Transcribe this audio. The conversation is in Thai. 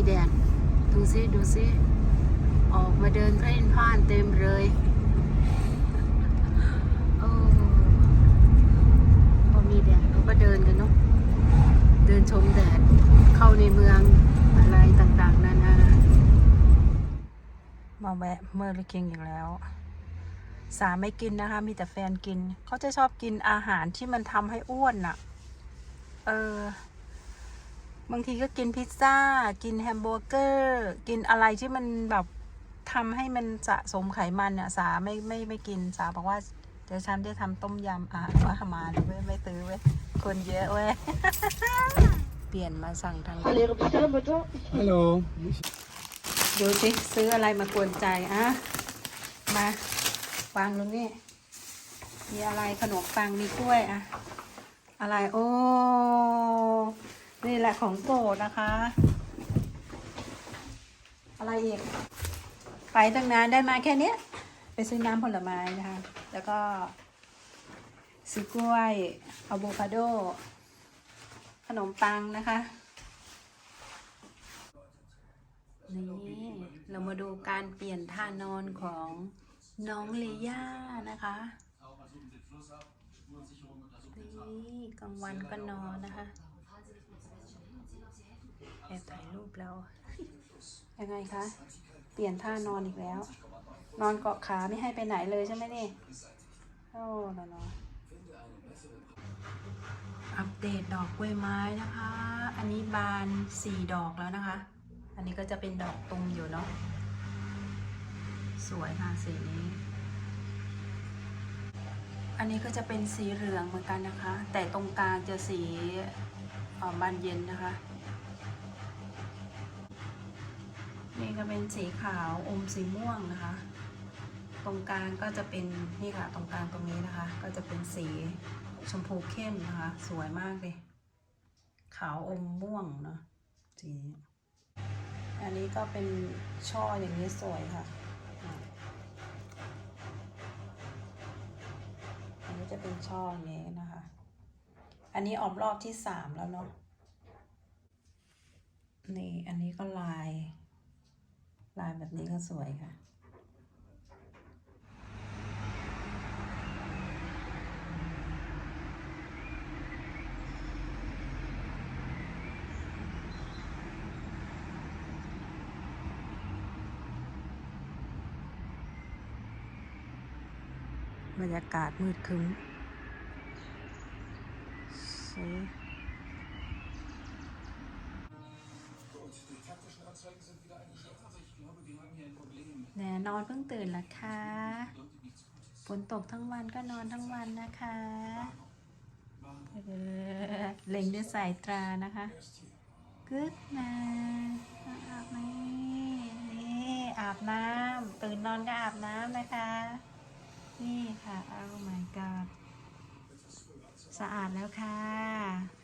มีแดด ดูซิดูซิ ออกมาเดินเล่นผ่านเต็มเลยโอ้พอมีแดดเราก็เดินกันเนาะ เดินชมแดด เข้าในเมืองอะไรต่างๆนานามาแวะเมอร์ลิคิงอีกแล้ว สาไม่กินนะคะ มีแต่แฟนกิน เขาจะชอบกินอาหารที่มันทำให้อ้วนน่ะ เออ บางทีก็กินพิซซ่า กินแฮมเบอร์เกอร์ กินอะไรที่มันแบบทำให้มันสะสมไขมันอะสาไม่ไม่ไม่กินสาบอกว่าเดี๋ยวฉันจะทำต้มยำอะว่ามาเดี๋ยวไม่ไม่ตื้อเว้ยคนเยอะเว้ยเปลี่ยนมาสั่งทาง Allez, bestellen bitte. Hallo. ดูสิซื้ออะไรมากวนใจอะมาวางตรงนี้มีอะไรขนมปังมีกล้วยอะอะไรโอ้ นี่แหละของโปรดนะคะ อะไรอีก ไปตั้งนานได้มาแค่นี้ไปซื้อน้ำผลไม้นะคะ แล้วก็ ซื้อกล้วยอะโวคาโด ขนมปังนะคะ นี่ เรามาดูการเปลี่ยนท่านอนของน้องเลย่านะคะนี่กลางวันก็นอนนะคะ แอบถ่ายรูปเรา ยังไงคะ เปลี่ยนท่านอนอีกแล้ว นอนเกาะขาไม่ให้ไปไหนเลยใช่ไหมนี่ โอ้นอนอัปเดตดอกกล้วยไม้นะคะ อันนี้บานสี่ดอกแล้วนะคะ อันนี้ก็จะเป็นดอกตุมอยู่เนาะ สวยค่ะสีนี้ อันนี้ก็จะเป็นสีเหลืองเหมือนกันนะคะ แต่ตรงกลางจะสีเอ่อบานเย็นนะคะ นี่ก็เป็นสีขาวอมสีม่วงนะคะ ตรงกลางก็จะเป็นนี่ค่ะ ตรงกลางตรงนี้นะคะ ก็จะเป็นสีชมพูเข้มนะคะ สวยมากเลย ขาวอมม่วงเนาะสีอันนี้ก็เป็นช่ออย่างนี้สวยค่ะอันนี้จะเป็นช่ออย่างนี้นะคะ อันนี้ออกรอบที่สามแล้วเนาะนี่อันนี้ก็ลาย ลายแบบนี้ก็สวยค่ะบรรยากาศมืดครึ้มส แน่นอนเพิ่งตื่นล้วค่ะฝนตกทั้งวันก็นอนทั้งวันนะคะเล็งด้วยสายตรานะคะกึดนะอาบน้ำนี่อาบน้ำตื่นนอนก็อาบน้ำนะคะ นี่ค่ะ oh my god สะอาดแล้วค่ะ